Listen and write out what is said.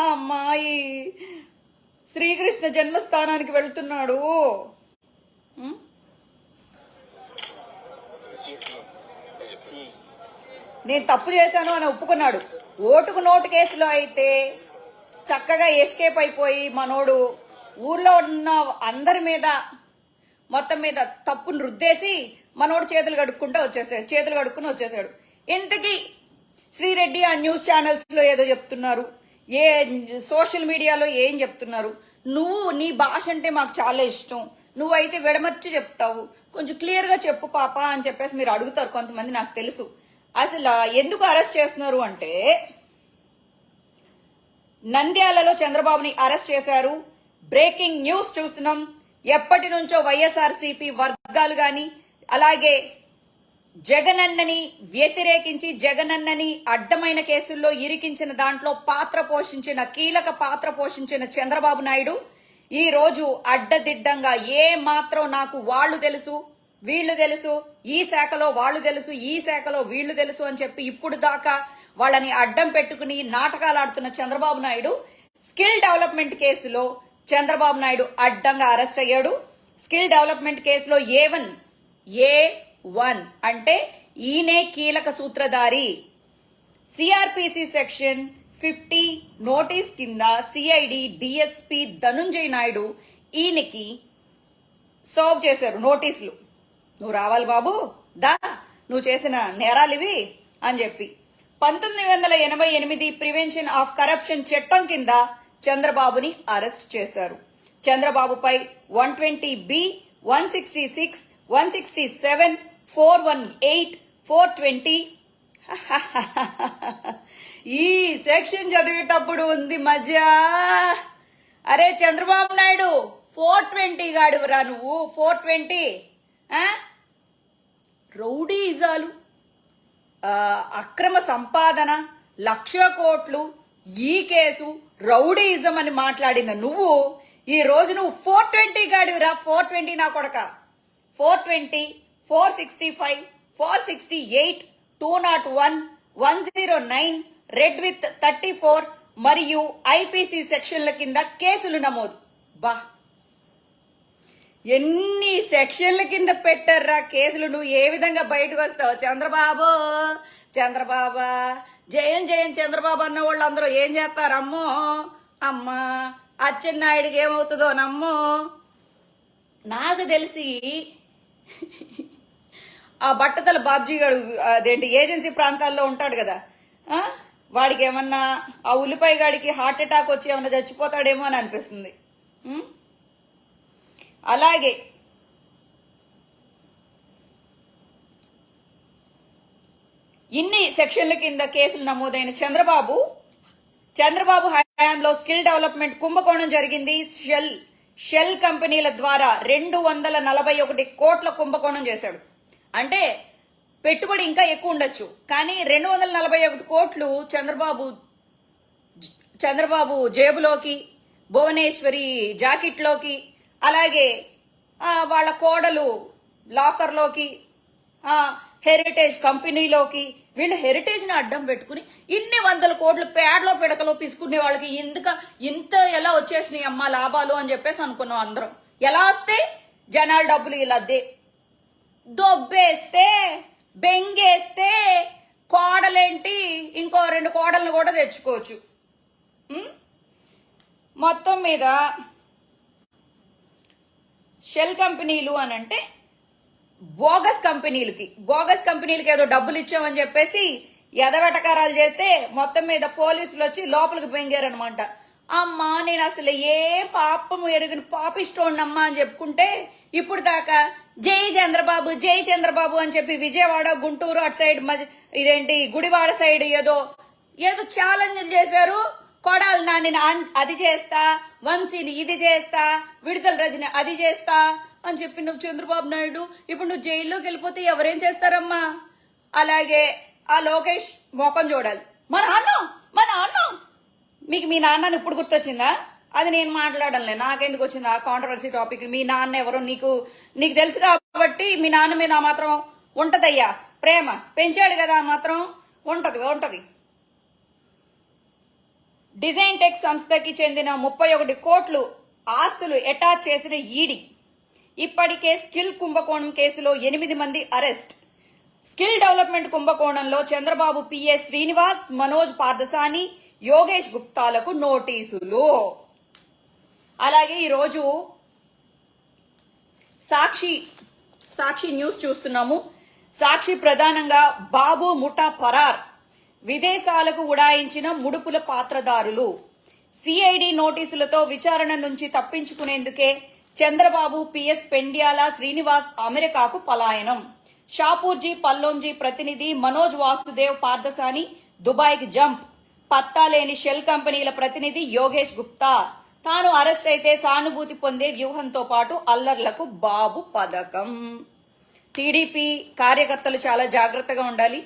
అమ్మాయి. శ్రీకృష్ణ జన్మస్థానానికి వెళ్తున్నాడు. నేను తప్పు చేశాను అని ఒప్పుకున్నాడు. ఓటుకు నోటు కేసులో అయితే చక్కగా ఎస్కేప్ అయిపోయి మనోడు ఊర్లో ఉన్న అందరి మీద మొత్తం మీద తప్పును రుద్దేసి మనోడు చేతులు కడుక్కుంటూ వచ్చేసాడు చేతులు కడుక్కుని వచ్చేసాడు. ఇంతకీ శ్రీరెడ్డి ఆ న్యూస్ ఛానల్స్లో ఏదో చెప్తున్నారు. ఏ సోషల్ మీడియాలో ఏం చెప్తున్నారు? నువ్వు నీ భాష అంటే మాకు చాలా ఇష్టం. నువ్వైతే విడమర్చి చెప్తావు. కొంచెం క్లియర్గా చెప్పు పాప అని చెప్పేసి మీరు అడుగుతారు కొంతమంది నాకు తెలుసు. అసలు ఎందుకు అరెస్ట్ చేస్తున్నారు అంటే నంద్యాలలో చంద్రబాబుని అరెస్ట్ చేశారు. బ్రేకింగ్ న్యూస్ చూస్తున్నాం. ఎప్పటి నుంచో వైఎస్ఆర్సీపీ వర్గాలు గాని అలాగే జగనన్నని వ్యతిరేకించి జగనన్నని అడ్డమైన కేసుల్లో ఇరికించిన దాంట్లో పాత్ర పోషించిన కీలక పాత్ర పోషించిన చంద్రబాబు నాయుడు ఈ రోజు అడ్డదిడ్డంగా ఏ మాత్రం నాకు వాళ్ళు తెలుసు వీళ్ళు తెలుసు ఈ శాఖలో వాళ్ళు తెలుసు ఈ శాఖలో వీళ్ళు తెలుసు అని చెప్పి ఇప్పుడు దాకా వాళ్ళని అడ్డం పెట్టుకుని నాటకాలు ఆడుతున్న చంద్రబాబు నాయుడు స్కిల్ డెవలప్మెంట్ కేసులో చంద్రబాబు నాయుడు అడ్డంగా అరెస్ట్ అయ్యాడు. స్కిల్ డెవలప్మెంట్ కేసులో ఏ వన్ ఏ వన్. అంటే ఈయనే కీలక సూత్రధారి. సిఆర్పిసి సెక్షన్ ఫిఫ్టీ నోటీస్ కింద సిఐడి డిఎస్పి ధనుంజయ్ నాయుడు ఈయనకి సర్వ్ చేశారు నోటీసులు నువ్వు రావాలి బాబు. దా నువ్వు చేసిన నేరాలు ఇవి అని చెప్పి. పంతొమ్మిది వందల ఎనభై ఎనిమిది ప్రివెన్షన్ ఆఫ్ కరప్షన్ చట్టం కింద చంద్రబాబుని అరెస్ట్ చేశారు. చంద్రబాబుపై one twenty B one sixty six one sixty seven four one eight four twenty. ఈ సెక్షన్ చదివేటప్పుడు ఉంది మజ. అరే చంద్రబాబు నాయుడు ఫోర్ ట్వంటీ గాడురా నువ్వు? Four twenty. రౌడీజాలు అక్రమ సంపాదన లక్ష కోట్లు ఈ కేసు రౌడీజం అని మాట్లాడిన నువ్వు ఈ రోజు నువ్వు ఫోర్ ట్వంటీ గాడివిరా? ఫోర్ ట్వంటీ నా కొడక. Four twenty. Four sixty five four sixty eight two naught one one zero nine read with thirty four మరియు ఐపీసీ సెక్షన్ల కింద కేసులు నమోదు. బా. ఎన్ని సెక్షన్ల కింద పెట్టర్రా కేసులు? నువ్వు ఏ విధంగా బయటకు వస్తావు? చంద్రబాబు చంద్రబాబు జయం జయం చంద్రబాబు అన్న వాళ్ళందరూ ఏం చేస్తారు? అమ్మో అమ్మా అచ్చెన్నాయుడికి ఏమవుతుందో నమ్మో. నాకు తెలిసి ఆ బట్టతల బాబ్జీ గారు అదేంటి ఏజెన్సీ ప్రాంతాల్లో ఉంటాడు కదా. వాడికి ఏమన్నా ఆ ఉల్లిపాయ గాడికి హార్ట్ అటాక్ వచ్చి ఏమన్నా చచ్చిపోతాడేమో అని అనిపిస్తుంది. అలాగే. ఇన్ని సెక్షన్ల కింద కేసులు నమోదైన చంద్రబాబు చంద్రబాబు హయాంలో స్కిల్ డెవలప్మెంట్ కుంభకోణం జరిగింది. షెల్ షెల్ కంపెనీల ద్వారా రెండు వందల నలభై ఒకటి కోట్ల కుంభకోణం చేశాడు. అంటే పెట్టుబడి ఇంకా ఎక్కువ ఉండొచ్చు. కానీ రెండు వందల నలభై ఒకటి కోట్లు చంద్రబాబు చంద్రబాబు జేబులోకి భువనేశ్వరి జాకెట్లోకి అలాగే వాళ్ళ కోడలు లాకర్లోకి హెరిటేజ్ కంపెనీలోకి వీళ్ళు హెరిటేజ్ని అడ్డం పెట్టుకుని ఇన్ని వందల కోట్లు పేడలో పిడకలో పిసుకునే వాళ్ళకి ఎందుక ఇంత ఎలా వచ్చేసినాయి అమ్మా లాభాలు అని చెప్పేసి అనుకున్నాం అందరం. ఎలా వస్తే జనాల డబ్బులు ఇలా దే దొబ్బేస్తే బెంగేస్తే కోడలేంటి? ఇంకో రెండు కోడలను కూడా తెచ్చుకోవచ్చు. మొత్తం మీద షెల్ కంపెనీలు అని అంటే బోగస్ కంపెనీలకి. బోగస్ కంపెనీలకి ఏదో డబ్బులు ఇచ్చామని చెప్పేసి ఎదవెటకారాలు చేస్తే మొత్తం మీద పోలీసులు వచ్చి లోపలికి పెంగారనమాట అమ్మా నేను అసలు ఏ పాపము ఎరుగని పాపిస్తోండమ్మా అని చెప్పుకుంటే ఇప్పుడు దాకా జై చంద్రబాబు జై చంద్రబాబు అని చెప్పి విజయవాడ గుంటూరు అటు సైడ్ ఇదేంటి గుడివాడ సైడ్ ఏదో ఏదో ఛాలెంజ్ చేశారు. కొడాలి నాని అది చేస్తా వంశీని ఇది చేస్తా విడుదల రజని అది చేస్తా అని చెప్పి నువ్వు చంద్రబాబు నాయుడు ఇప్పుడు నువ్వు జైల్లోకి వెళ్ళిపోతే ఎవరేం చేస్తారమ్మా? అలాగే ఆ లోకేష్ మోకం చూడాలి. మా నాన్న మా నాన్న! మీకు మీ నాన్నని ఇప్పుడు గుర్తొచ్చిందా? అది నేను మాట్లాడలే నాకెందుకు వచ్చింది ఆ కాంట్రవర్సీ టాపిక్ మీ నాన్న ఎవరు? నీకు నీకు తెలుసు కాబట్టి మీ నాన్న మీద మాత్రం ఉంటదయ్యా. ప్రేమ. పెంచాడు కదా మాత్రం. ఉంటది ఉంటది. డిజైన్ టెక్ సంస్థకి చెందిన ముప్పై ఒకటి కోట్లు ఆస్తులు అటాచ్ చేసిన ఈడీ. ఇప్పటికే స్కిల్ కుంభకోణం కేసులో ఎనిమిది మంది అరెస్ట్. స్కిల్ డెవలప్మెంట్ కుంభకోణంలో చంద్రబాబు పిఏ శ్రీనివాస్ మనోజ్ పార్దసాని యోగేష్ గుప్తాలకు నోటీసులు. అలాగే ఈరోజు సాక్షి సాక్షి న్యూస్ చూస్తున్నాము. సాక్షి ప్రధానంగా బాబు ముఠా పరార్ విదేశాలకు ఉడాయించిన ముడుపుల పాత్రదారులు. సిఐడి నోటీసులతో విచారణ నుంచి తప్పించుకునేందుకే చంద్రబాబు పిఎస్ పెండ్యాల శ్రీనివాస్ అమెరికాకు పలాయనం. షాపూర్జీ పల్లోంజీ ప్రతినిధి మనోజ్ వాసుదేవ్ పార్దసాని దుబాయ్కి జంప్. పత్తా లేని షెల్ కంపెనీల ప్రతినిధి యోగేష్ గుప్తా. తాను అరెస్ట్ అయితే సానుభూతి పొందే వ్యూహంతో పాటు అల్లర్లకు బాబు పథకం. టీడీపీ కార్యకర్తలు చాలా జాగ్రత్తగా ఉండాలి.